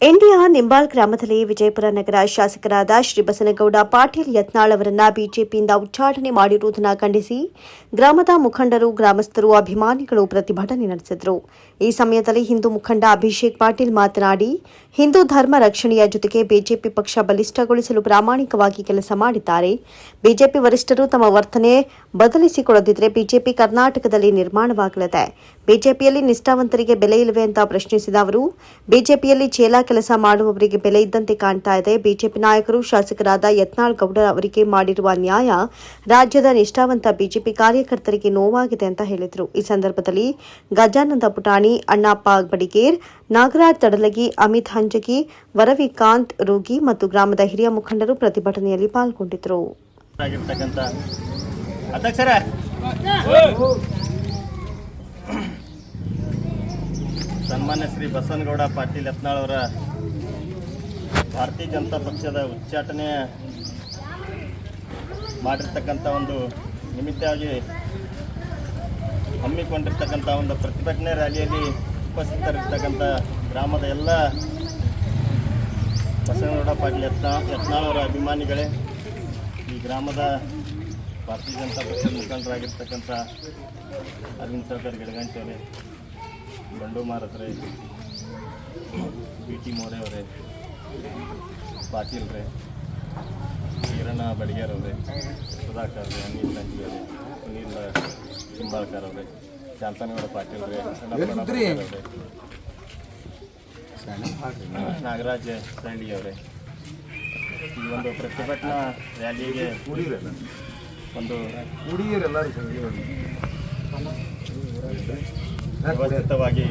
India Nimbal ಗ್ರಾಮದಲ್ಲಿ ವಿಜಯಪುರ ನಗರ ಶಾಸಕರಾದ ಶ್ರೀ ಬಸನಗೌಡ ಪಾಟೀಲ್ ಯತ್ನಾಳ್ ಅವರನ್ನ ಬಿಜೆಪಿಯಿಂದ ಉಚ್ಚಾಟನೆ ಮಾಡಿರುವುದನ್ನು ಖಂಡಿಸಿ ಗ್ರಾಮದ ಮುಖಂಡರು, ಗ್ರಾಮಸ್ಥರು, ಅಭಿಮಾನಿಗಳು ಪ್ರತಿಭಟನೆ ನಡೆಸಿದರು. ಈ ಸಮಯದಲ್ಲಿ ಹಿಂದೂ ಮುಖಂಡ ಅಭಿಷೇಕ್ ಪಾಟೀಲ್ ಮಾತನಾಡಿ, ಹಿಂದೂ ಧರ್ಮ ರಕ್ಷಣೆಯ ಜೊತೆಗೆ ಬಿಜೆಪಿ ಪಕ್ಷ ಬಲಿಷ್ಠಗೊಳಿಸಲು ಪ್ರಾಮಾಣಿಕವಾಗಿ ಕೆಲಸ ಮಾಡಿದ್ದಾರೆ. ಬಿಜೆಪಿ ವರಿಷ್ಠರು ತಮ್ಮ ವರ್ತನೆ ಬದಲಿಸಿಕೊಳ್ಳದಿದ್ದರೆ ಬಿಜೆಪಿ ಕರ್ನಾಟಕದಲ್ಲಿ ನಿರ್ಮಾಣವಾಗಲಿದೆ. ಬಿಜೆಪಿಯಲ್ಲಿ ನಿಷ್ಠಾವಂತರಿಗೆ ಬೆಲೆ ಇಲ್ಲವೆ ಅಂತ ಪ್ರಶ್ನಿಸಿದ ಅವರು, ಬಿಜೆಪಿಯಲ್ಲಿ ಚೇಲ ಕೆಲಸ ಮಾಡುವವರಿಗೆ ಬೆಲೆ ಇದ್ದಂತೆ ಕಾಣ್ತಾ ಇದೆ. ಬಿಜೆಪಿ ನಾಯಕರು ಶಾಸಕರಾದ ಯತ್ನಾಳ್ ಗೌಡ ಅವರಿಗೆ ಮಾಡಿರುವ ನ್ಯಾಯ ರಾಜ್ಯದ ನಿಷ್ಠಾವಂತ ಬಿಜೆಪಿ ಕಾರ್ಯಕರ್ತರಿಗೆ ನೋವಾಗಿದೆ ಅಂತ ಹೇಳಿದರು. ಈ ಸಂದರ್ಭದಲ್ಲಿ ಗಜಾನಂದ ಪುಟಾಣಿ, ಅಣ್ಣಪ್ಪ ಬಡಿಗೇರ್, ನಾಗರಾಜ್ ತಡಲಗಿ, ಅಮಿತ್ ಹಂಜಗಿ, ವರವಿಕಾಂತ್ ರೋಗಿ ಮತ್ತು ಗ್ರಾಮದ ಹಿರಿಯ ಮುಖಂಡರು ಪ್ರತಿಭಟನೆಯಲ್ಲಿ ಪಾಲ್ಗೊಂಡಿದ್ದರು ಸನ್ಮಾನ್ಯ ಶ್ರೀ ಬಸನಗೌಡ ಪಾಟೀಲ್ ಯತ್ನಾಳ್ ಅವರ ಭಾರತೀಯ ಜನತಾ ಪಕ್ಷದ ಉಚ್ಚಾಟನೆ ಮಾಡಿರ್ತಕ್ಕಂಥ ಒಂದು ನಿಮಿತ್ತವಾಗಿ ಹಮ್ಮಿಕೊಂಡಿರ್ತಕ್ಕಂಥ ಒಂದು ಪ್ರತಿಭಟನೆ ರ್ಯಾಲಿಯಲ್ಲಿ ಉಪಸ್ಥಿತರಿರ್ತಕ್ಕಂಥ ಗ್ರಾಮದ ಎಲ್ಲ ಬಸನಗೌಡ ಪಾಟೀಲ್ ಯತ್ನಾ ಯತ್ನಾಳವರ ಅಭಿಮಾನಿಗಳೇ, ಈ ಗ್ರಾಮದ ಭಾರತೀಯ ಜನತಾ ಪಕ್ಷದ ಮುಖಂಡರಾಗಿರ್ತಕ್ಕಂಥ ಅರವಿಂದ್ ಸರ್ದಾರ್ ಗಿಡಗಂಟಿ ಅವರೇ ಬಂಡು ಮಾರತ್ರೆ ಬಿ ಟಿ ಮೋರೆ ಅವರೇ ಪಾಟೀಲ್ ರೇ ಈರಣ್ಣ ಬಡಿಗೇರ್ ಅವರೇ ಸುಧಾಕರ್ ರೇ ಅನಿಲ್ ಲಂಜಿ ಅವರೇ ಸುನೀಲ್ ನಿಂಬಾಳ್ಕರ್ ಅವರೇ ಶಾಂತನಗೌಡ ಪಾಟೀಲ್ ರೇ ಅವರೇ ನಾಗರಾಜ್ ಸಳ್ಳಿ ಅವರೇ ಈ ಒಂದು ಪ್ರತಿಭಟನಾ ರ್ಯಾಲಿಗೆ ಒಂದು ಹುಡುಗಿಯರೆಲ್ಲರೂ ಸಂಜೆ ವ್ಯವಸ್ಥಿತವಾಗಿ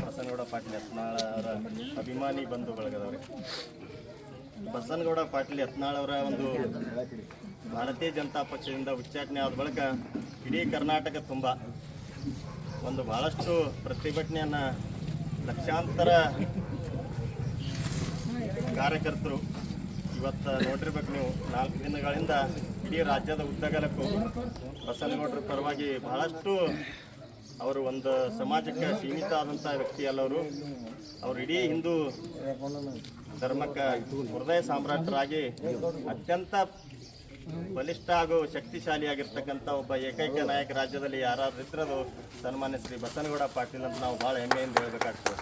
ಬಸನಗೌಡ ಪಾಟೀಲ್ ಯತ್ನಾಳ್ ಅವರ ಅಭಿಮಾನಿ ಬಂಧು ಬಳಗದವ್ರೆ ಬಸನಗೌಡ ಪಾಟೀಲ್ ಯತ್ನಾಳ್ ಅವರ ಒಂದು ಭಾರತೀಯ ಜನತಾ ಪಕ್ಷದಿಂದ ಉಚ್ಚಾಟನೆ ಆದ ಬಳಿಕ ಇಡೀ ಕರ್ನಾಟಕ ತುಂಬ ಒಂದು ಬಹಳಷ್ಟು ಪ್ರತಿಭಟನೆಯನ್ನು ಲಕ್ಷಾಂತರ ಕಾರ್ಯಕರ್ತರು ಇವತ್ತು ನೋಡಿರ್ಬೇಕು ನೀವು. ನಾಲ್ಕು ದಿನಗಳಿಂದ ಇಡೀ ರಾಜ್ಯದ ಉದ್ದಗಲಕ್ಕೂ ಬಸನಗೌಡರ ಪರವಾಗಿ ಬಹಳಷ್ಟು ಅವರು ಒಂದು ಸಮಾಜಕ್ಕೆ ಸೀಮಿತ ಆದಂಥ ವ್ಯಕ್ತಿ ಅಲ್ಲವರು ಅವರು ಇಡೀ ಹಿಂದೂ ಧರ್ಮಕ್ಕೆ ಹೃದಯ ಸಾಮ್ರಾಟರಾಗಿ ಅತ್ಯಂತ ಬಲಿಷ್ಠ ಹಾಗೂ ಶಕ್ತಿಶಾಲಿಯಾಗಿರ್ತಕ್ಕಂಥ ಒಬ್ಬ ಏಕೈಕ ನಾಯಕ ರಾಜ್ಯದಲ್ಲಿ ಯಾರಾದ್ರೂ ಇದ್ರದು ಸನ್ಮಾನ್ಯ ಶ್ರೀ ಬಸನಗೌಡ ಪಾಟೀಲ್ ಅಂತ ನಾವು ಭಾಳ ಹೆಮ್ಮೆಯಿಂದ ಹೇಳಬೇಕಾಗ್ತದೆ.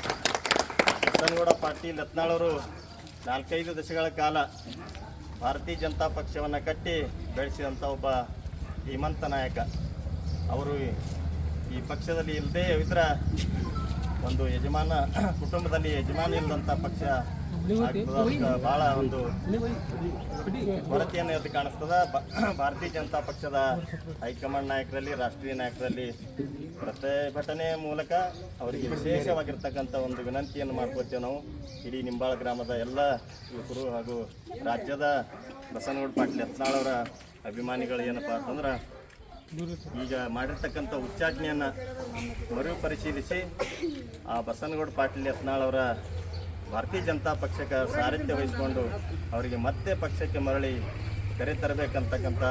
ಬಸನಗೌಡ ಪಾಟೀಲ್ ಯತ್ನಾಳವರು ನಾಲ್ಕೈದು ದಶಕಗಳ ಕಾಲ ಭಾರತೀಯ ಜನತಾ ಪಕ್ಷವನ್ನು ಕಟ್ಟಿ ಬೆಳೆಸಿದಂಥ ಒಬ್ಬ ಧೀಮಂತ ನಾಯಕ. ಅವರು ಈ ಪಕ್ಷದಲ್ಲಿ ಇಲ್ಲದೇ ಇದ್ರ ಒಂದು ಯಜಮಾನ ಕುಟುಂಬದಲ್ಲಿ ಯಜಮಾನ ಇಲ್ಲದಂಥ ಪಕ್ಷ ಬಹಳ ಒಂದು ಕೊರತೆಯನ್ನು ಎದ್ದು ಕಾಣಿಸ್ತದ. ಭಾರತೀಯ ಜನತಾ ಪಕ್ಷದ ಹೈಕಮಾಂಡ್ ನಾಯಕರಲ್ಲಿ ರಾಷ್ಟ್ರೀಯ ನಾಯಕರಲ್ಲಿ ಪ್ರತಿಭಟನೆ ಮೂಲಕ ಅವರಿಗೆ ವಿಶೇಷವಾಗಿರ್ತಕ್ಕಂಥ ಒಂದು ವಿನಂತಿಯನ್ನು ಮಾಡ್ಕೋತೇವೆ ನಾವು. ಇಡೀ ನಿಂಬಾಳ ಗ್ರಾಮದ ಎಲ್ಲ ಯುವಕರು ಹಾಗೂ ರಾಜ್ಯದ ಬಸನಗೌಡ ಪಾಟೀಲ್ ಯತ್ನಾಳ್ ಅವರ ಅಭಿಮಾನಿಗಳು ಏನಪ್ಪ ಅಂತಂದ್ರೆ ಈಗ ಮಾಡಿರ್ತಕ್ಕಂಥ ಉಚ್ಚಾಟನೆಯನ್ನು ಮರುಪರಿಶೀಲಿಸಿ ಆ ಬಸನಗೌಡ ಪಾಟೀಲ್ ಯತ್ನಾಳ್ ಅವರ ಭಾರತೀಯ ಜನತಾ ಪಕ್ಷಕ್ಕೆ ಸಾರಥ್ಯ ವಹಿಸಿಕೊಂಡು ಅವರಿಗೆ ಮತ್ತೆ ಪಕ್ಷಕ್ಕೆ ಮರಳಿ ಕರೆ ತರಬೇಕಂತಕ್ಕಂಥ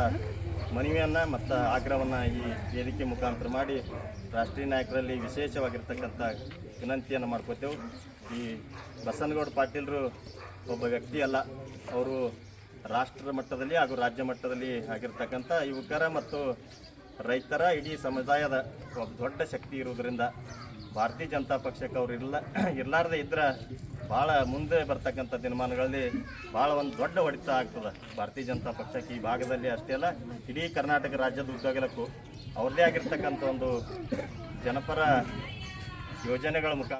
ಮನವಿಯನ್ನು ಮತ್ತು ಆಗ್ರಹವನ್ನು ಈ ವೇದಿಕೆ ಮುಖಾಂತರ ಮಾಡಿ ರಾಷ್ಟ್ರೀಯ ನಾಯಕರಲ್ಲಿ ವಿಶೇಷವಾಗಿರ್ತಕ್ಕಂಥ ವಿನಂತಿಯನ್ನು ಮಾಡ್ಕೋತೇವೆ. ಈ ಬಸನಗೌಡ ಪಾಟೀಲರು ಒಬ್ಬ ವ್ಯಕ್ತಿ ಅಲ್ಲ, ಅವರು ರಾಷ್ಟ್ರ ಮಟ್ಟದಲ್ಲಿ ಹಾಗೂ ರಾಜ್ಯ ಮಟ್ಟದಲ್ಲಿ ಆಗಿರ್ತಕ್ಕಂಥ ಯುವಕರ ಮತ್ತು ರೈತರ ಇಡೀ ಸಮುದಾಯದ ಒಬ್ಬ ದೊಡ್ಡ ಶಕ್ತಿ ಇರುವುದರಿಂದ ಭಾರತೀಯ ಜನತಾ ಪಕ್ಷಕ್ಕೆ ಅವ್ರು ಇಲ್ಲ ಇರಲಾರ್ದೆ ಇದ್ರೆ ಭಾಳ ಮುಂದೆ ಬರ್ತಕ್ಕಂಥ ದಿನಮಾನಗಳಲ್ಲಿ ಭಾಳ ಒಂದು ದೊಡ್ಡ ಹೊಡಿತ ಆಗ್ತದೆ. ಭಾರತೀಯ ಜನತಾ ಪಕ್ಷಕ್ಕೆ ಈ ಭಾಗದಲ್ಲಿ ಅಷ್ಟೇ ಅಲ್ಲ, ಇಡೀ ಕರ್ನಾಟಕ ರಾಜ್ಯದ ಉದ್ದಗಲಕ್ಕೂ ಅವ್ರದ್ದೇ ಆಗಿರ್ತಕ್ಕಂಥ ಒಂದು ಜನಪರ ಯೋಜನೆಗಳ ಮುಖಾಂತರ